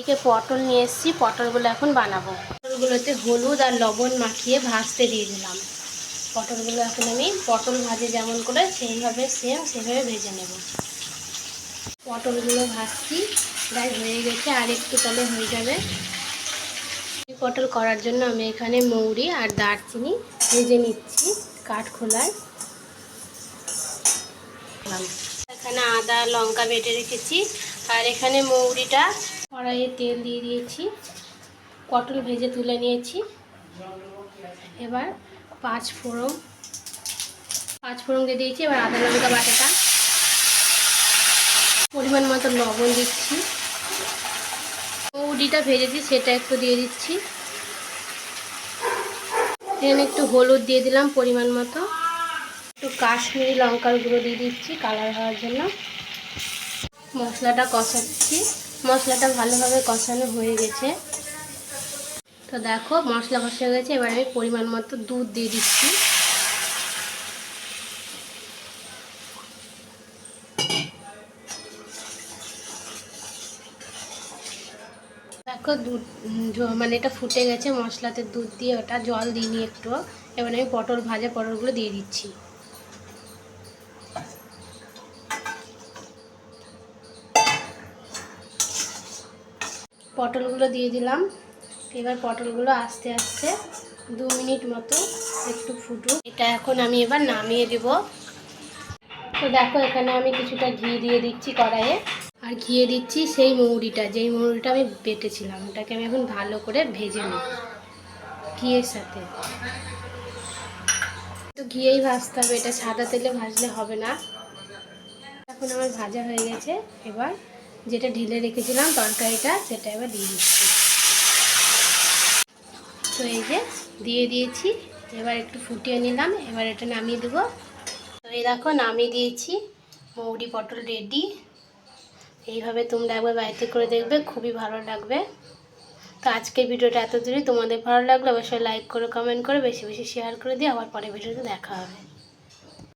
এদিকে পটল নিয়ে এসেছি, পটলগুলো এখন বানাবো। পটলগুলোতে হলুদ আর লবণ মাখিয়ে ভাজতে দিয়ে দিলাম। পটলগুলো এখন আমি পটল ভাজে যেমন করে সেইভাবে সেম সেভাবে ভেজে নেব। পটলগুলো ভাজছি, প্রায় হয়ে গেছে, আর একটু তাহলে হয়ে যাবে। পটল করার জন্য আমি এখানে মৌরি আর দারচিনি ভেজে নিচ্ছি কাঠ খোলায় এখানে আদা, লঙ্কা বেটে রেখেছি। আর এখানে মৌরিটা কড়াইয়ে তেল দিয়ে দিয়েছি, পটল ভেজে তুলে নিয়েছি। এবার পাঁচ ফোড়ন পাঁচ ফোড়ন দিয়ে দিয়েছি, এবার আদা, লঙ্কা বাটাটা। পরিমাণ মতো লবণ দিচ্ছি। মৌরিটা ভেজেছি, সেটা একটু দিয়ে দিচ্ছি। এখানে একটু হলুদ দিয়ে দিলাম পরিমাণ মতো। একটু কাশ্মীরি লঙ্কার গুঁড়ো দিয়ে দিচ্ছি কালার হওয়ার জন্য। মশলাটা কষাচ্ছি। মশলাটা ভালোভাবে কষানো হয়ে গেছে। তো দেখো, মশলা কষা হয়ে গেছে। এবার আমি পরিমাণ মতো দুধ দিয়ে দিচ্ছি। দেখো, দুধ মানে এটা ফুটে গেছে মশলাতে দুধ দিয়ে। ওটা জল দিইনি একটু। এবার আমি পটল ভাজা পটলগুলো দিয়ে দিচ্ছি। পটলগুলো দিয়ে দিলাম। এবার পটলগুলো আস্তে আস্তে দু মিনিট মতো একটু ফুটুক। এটা এখন আমি এবার নামিয়ে দেব। তো দেখো, এখানে আমি কিছুটা ঘি দিয়ে দিচ্ছি কড়াইয়ে। আর ঘিয়ে দিচ্ছি সেই মৌরিটা, যেই মৌরিটা আমি বেটেছিলাম। ওটাকে আমি এখন ভালো করে ভেজে নিই ঘিয়ের সাথে। তো ঘিয়েই ভাজতে হবে। এটা সাদা তেলে ভাজলে হবে না। এখন আমার ভাজা হয়ে গেছে। এবার যেটা ঢেলে রেখেছিলাম তরকারিটা, সেটা এবার দিয়ে দিচ্ছি। তো এই যে দিয়ে দিয়েছি, এবার একটু ফুটিয়ে নিলাম, এবার এটা নামিয়ে দেবো। তো এই দেখো, নামিয়ে দিয়েছি, মৌরি পটল রেডি এইভাবে তোমরা একবার বাড়িতে করে দেখবে, খুবই ভালো লাগবে। তো আজকের ভিডিওটা এত দূরই তোমাদের ভালো লাগলে অবশ্যই লাইক করে কমেন্ট করে, বেশি বেশি শেয়ার করে দিয়ে আবার পরে ভিডিওতে দেখা হবে।